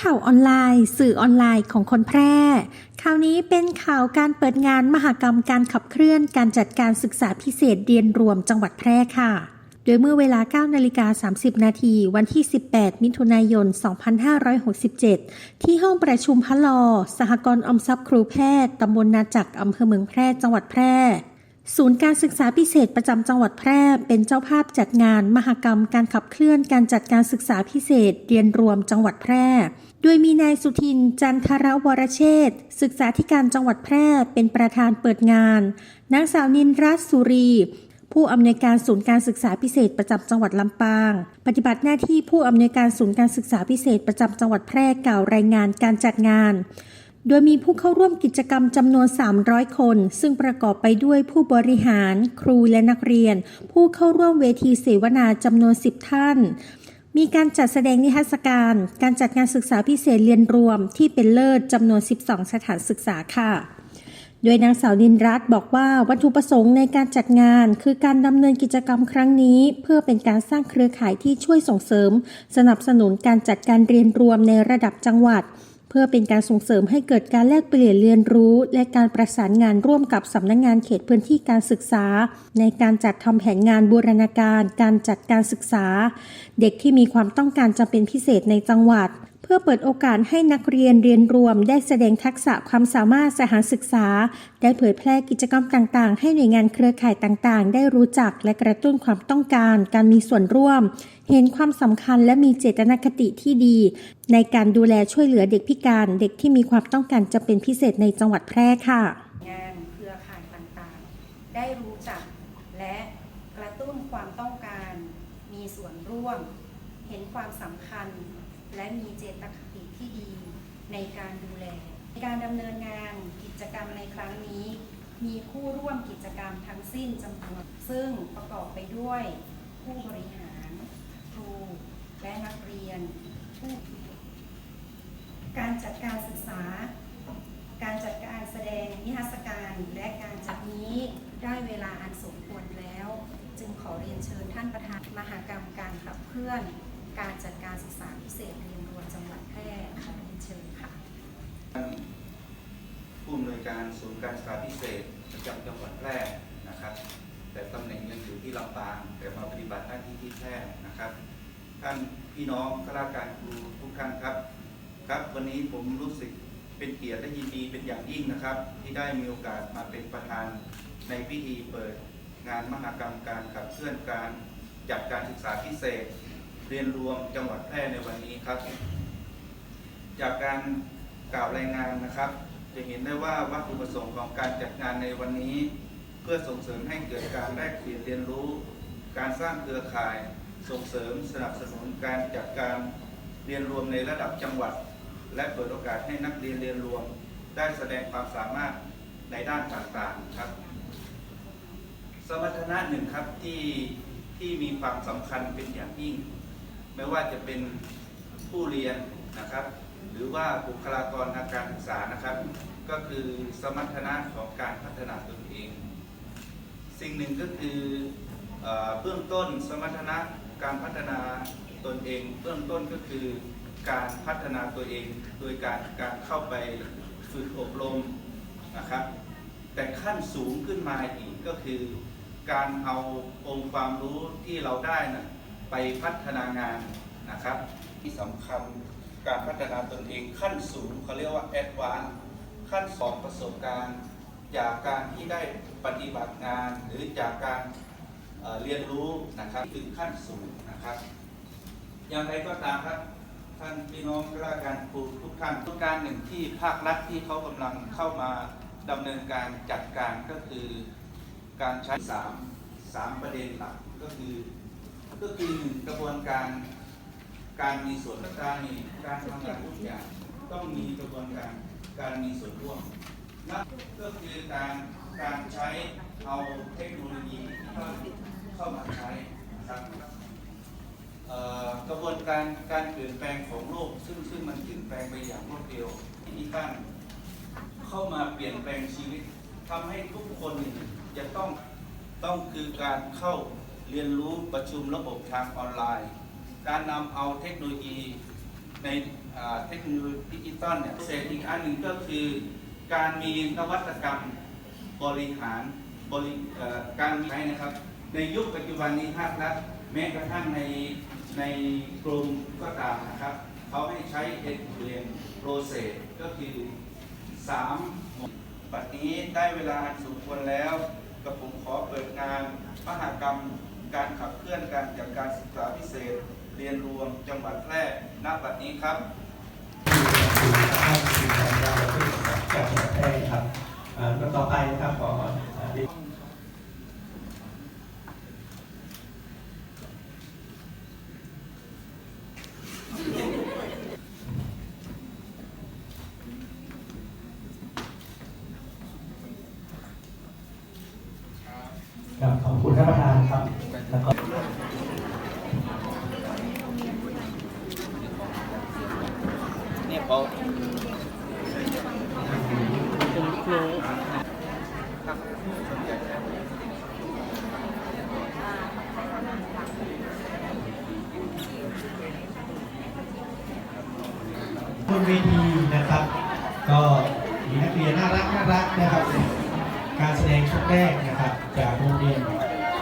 ข่าวออนไลน์ สื่อออนไลน์ของคนแพร่ข่าวนี้เป็นข่าวการเปิดงานมหกรรมการขับเคลื่อนการจัดการศึกษาพิเศษเรียนรวมจังหวัดแพร่ค่ะโดยเมื่อเวลา 9 นาฬิกา 30 นาที วันที่ 18 มิถุนายน 2567 ที่ห้องประชุมพะลอ สหกรณ์อมทรัพย์ครูแพทย์ ตำบลนาจักอำเภอเมืองแพร่ จังหวัดแพร่ ศูนย์การศึกษาพิเศษประจำจังหวัดแพร่ เป็นเจ้าภาพจัดงาน มหกรรม การขับเคลื่อนการจัดการศึกษาพิเศษ เรียนรวมจังหวัดแพร่ โดยมีนายสุทิน จันทรวรเชษศึกษาธิการจังหวัดแพร่ เป็นประธานเปิดงาน นางสาวนินรัตน์สุรี ผู้อำนวยการศูนย์การศึกษาพิเศษประจำจังหวัดลำปาง ปฏิบัติหน้าที่ผู้อำนวยการศูนย์การศึกษาพิเศษประจำจังหวัดแพร่กล่าวรายงานการจัดงาน โดยมีผู้เข้าร่วมกิจกรรมจำนวน 300 คน ซึ่งประกอบไปด้วยผู้บริหาร ครูและนักเรียน ผู้เข้าร่วมเวทีเสวนาจำนวน 10 ท่าน มีการจัดแสดงนิทรรศการ การจัดงานศึกษาพิเศษเรียนรวมที่เป็นเลิศจำนวน 12 สถานศึกษาค่ะโดยนางสาวนินรัตน์บอกว่าวัตถุประสงค์ในการจัดงาน คือการดำเนินกิจกรรมครั้งนี้ เพื่อเป็นการสร้างเครือข่ายที่ช่วยส่งเสริม สนับสนุนการจัดการเรียนรวมในระดับจังหวัด เพื่อเป็นการส่งเสริมให้เกิดการแลกเปลี่ยนเรียนรู้ และการประสานงานร่วมกับสำนักงงานเขตพื้นที่การศึกษา ในการจัดทำแผนงานบูรณาการ การจัดการศึกษา เด็กที่มีความต้องการจำเป็นพิเศษในจังหวัด พื่อเปิดโอกาสให้นักเรียนเรียนรวม ได้แสดงทักษะความสามารถสถานศึกษา ได้เผยแพร่กิจกรรมต่างๆ ให้หน่วยงานเครือข่ายต่างๆ ได้รู้จักและกระตุ้นความต้องการ การมีส่วนร่วม เห็นความสำคัญและมีเจตนคติที่ดี ในการดูแลช่วยเหลือเด็กพิการ เด็กที่มีความต้องการจะเป็นพิเศษในจังหวัดแพร่ค่ะงานเครือข่ายต่างๆ ได้รู้จักและกระตุ้นความต้องการ มีส่วนร่วม เห็นความสำคัญ และมีเจตคติที่ดีในการดูแล ในการดำเนินงานกิจกรรมในครั้งนี้ มีผู้ร่วมกิจกรรมทั้งสิ้นจำนวน ซึ่งประกอบไปด้วยผู้บริหาร ครู และนักเรียนผู้การจัดการศึกษา การจัดการแสดงนิทรรศการและการจัดนี้ได้เวลาอันสมควรแล้ว จึงขอเรียนเชิญท่านประธานมหากรรมการขับเคลื่อน การจัดการศึกษาพิเศษเรียนรวมจังหวัดแพร่ขอเรียนเชิญค่ะผู้อำนวยการศูนย์การศึกษาพิเศษประจำจังหวัดแพร่นะครับ แต่ตำแหน่งยังอยู่ที่ลำปาง แต่มาปฏิบัติหน้าที่ที่แพร่นะครับท่านพี่น้องข้าราชการครูทุกท่านครับ ครับวันนี้ผมรู้สึกเป็นเกียรติและยินดีเป็นอย่างยิ่งนะครับ ที่ได้มีโอกาสมาเป็นประธานในพิธีเปิดงานมหกรรมการขับเคลื่อนการจัดการศึกษาพิเศษ เรียนรวมจังหวัดแพร่ในวันนี้ครับ จากการกล่าวรายงานนะครับ จะเห็นได้ว่าวัตถุประสงค์ของการจัดงานในวันนี้ เพื่อส่งเสริมให้เกิดการแลกเปลี่ยนเรียนรู้ การสร้างเครือข่าย ส่งเสริมสนับสนุนการจัดการเรียนรวมในระดับจังหวัด และเปิดโอกาสให้นักเรียนเรียนรวม ได้แสดงความสามารถในด้านต่างๆครับสมรรถนะหนึ่งครับที่ที่มีความสำคัญเป็นอย่างยิ่ง ไม่ว่าจะเป็นผู้เรียนนะครับ หรือว่าบุคลากรทางการศึกษานะครับ ก็คือสมรรถนะของการพัฒนาตนเอง สิ่งหนึ่งก็คือเอเบื้องต้นสมรรถนะการพัฒนาตนเอง เบื้องต้นก็คือการพัฒนาตัวเอง โดยการการเข้าไปฝึกอบรมนะครับ แต่ขั้นสูงขึ้นมาอีกก็คือ การเอาองค์ความรู้ที่เราได้นะ ไปพัฒนางานนะครับ ที่สำคัญการพัฒนาตนเองขั้นสูงเขาเรียกว่าแอดวานขั้นสองประสบการณ์ จากการที่ได้ปฏิบัติงาน หรือจากการเอ่อเรียนรู้นะครับถึงขั้นสูงนะครับ อย่างไรก็ตามครับท่านพี่น้องข้าราชการครูทุกท่านทุกการหนึ่งที่ภาครัฐที่เขากำลังเข้ามาดำเนินการจัดการก็คือการใช้สามสามประเด็นหลักก็คือ ก็คือหนึ่งกระบวนการการมีส่วนการมีการทำงานทุกอย่างต้องมีกระบวนการการมีส่วนร่วมนั่นก็คือการการใช้เอาเทคโนโลยีเข้าเข้ามาใช้นะครับกระบวนการการเปลี่ยนแปลงของโลก ซึ่งซึ่งมันเปลี่ยนแปลงไปอย่างรวดเร็วที่ท่านเข้ามาเปลี่ยนแปลงชีวิตทำให้ทุกคนจะต้องต้องคือการเข้า เรียนรู้ประชุมระบบทางออนไลน์ การนำเอาเทคโนโลยีในเทคโนโลยีดิจิตอลเนี่ยเศษอีกอันหนึ่งก็คือ การมีนวัตกรรมบริหารบริการใช้นะครับ ในยุคปัจจุบันนี้ภาครัฐแม้กระทั่งในในกรมก็ตามนะครับ เขาให้ใช้ end to end process ก็คือสามบันี้ได้เวลาอันสมควรแล้วกับผมขอเปิดงานมหกรรม การขับเคลื่อนการจัดการศึกษาพิเศษ เรียนรวมจังหวัดแพร่ณบัดนี้ครับจากแพร่ครับอ่าต่อไปนะครับขออ่า ครับขอบคุณ ท่านประธานครับแล้วก็เนี่ยเขาครับสนใจแล้วบนเวทีนะครับ ก็มีนักเรียนน่ารักน่ารักนะครับ การแสดงชุดแรกนะครับ จากโรงเรียน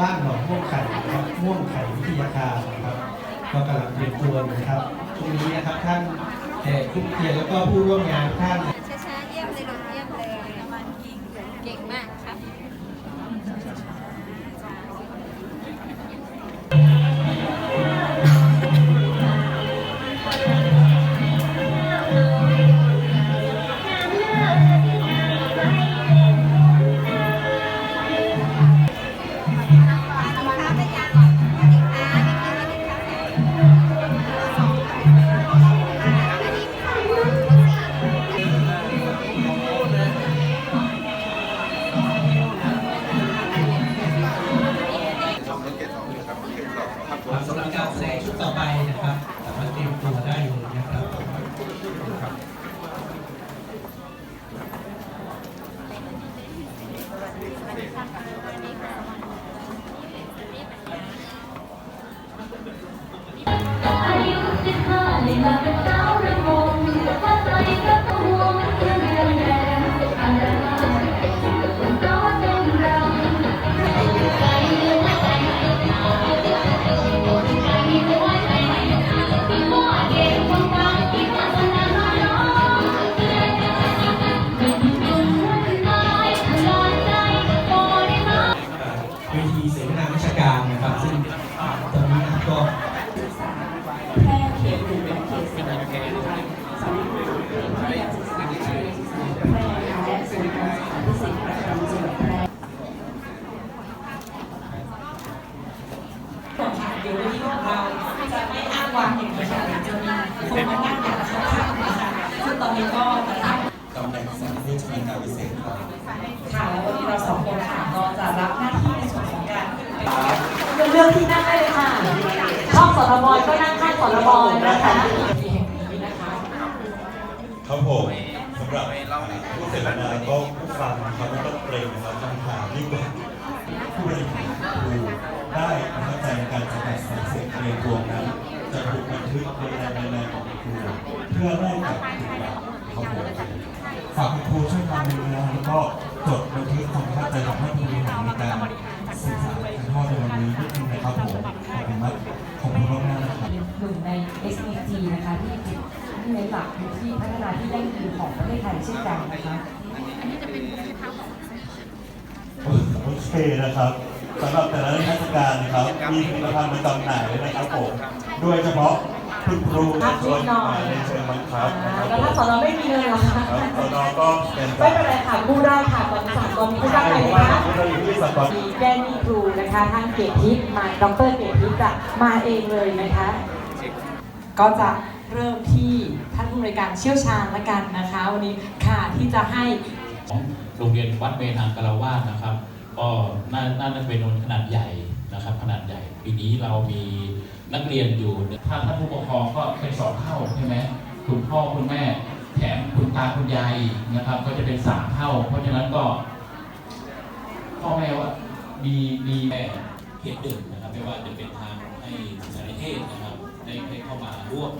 บ้านหนองม่วงไข่นะครับม่วงไข่วิทยาคารนะครับก็กำลังเตรียมตัวนะครับตรงนี้นะครับท่านแขกผู้เกียรติแล้วก็ผู้ร่วมงานท่าน ไปนะครับสามารถเตรียมตัวได้เลยนะครับอายุสิบห้าได้มาเป็น เป็นเรื่องที่นั่งได้เลยค่ะชอบสรบก็นั่งข้างสรบนะคะที่แห่งนี้นะคะครับผมสำหรับผู้เสวนาก็ผู้ฟังนะครับไม่ต้องเกรงนะครับคำถามยิ่กว่าผู้บริหารครูได้เข้าใจการจัดการสารเสพเรียนรวมนั้นจะถูกบันทึกในรายงานของครูเพื่อแลกกับถูกแบบครับผมฝากคุณครูช่วยทำเป็นงานแล้วก็จดบันทึกความเข้าใจของท่าน SDG นะคะที่ที่เน้นหลักอยู่ที่พัฒนาที่ยั่งยืนของประเทศไทยเช่นกันนะคะโอเคนะครับสำหรับแต่ละนิทรรศการนะครับ มีผลิตภัณฑ์มาจำหน่ายด้วยนะครับผมโดยเฉพาะคุณครูครับนิดหน่อยในเชิงบังคับนะครับแล้วถ้าสอนอไม่มีเลยเหรอคะครับสนก็เป็นไม่เป็นไรค่ะกู้ได้ค่ะตอนนี้สากลกู้ได้เลยนะคะเราอยู่ที่สกลมีแก้มีครูนะคะท่านเกตทิพย์มาดรเกตทิพย์จะมาเองเลยนะคะ ก็จะเริ่มที่ท่านผู้บริการเชี่ยวชาญละกันนะคะ วันนี้ค่ะที่จะให้ของโรงเรียนวัดเมธากราวาสนะครับ ก็น่าน่าจะเป็นโรงเรียนขนาดใหญ่นะครับ ขนาดใหญ่ปีนี้เรามีนักเรียนอยู่ถ้าท่านผู้ปกครองก็เป็นสองเท่าใช่ไหมคุณพ่อคุณแม่แถมคุณตาคุณยายนะครับ ก็จะเป็นสามเท่า เพราะฉะนั้นก็พ่อแม่ว่ามีมีแม่เขตหนึ่งนะครับ ไม่ว่าจะเป็นทางให้สารเทศนะครับ ได้ได้เข้ามาร่วม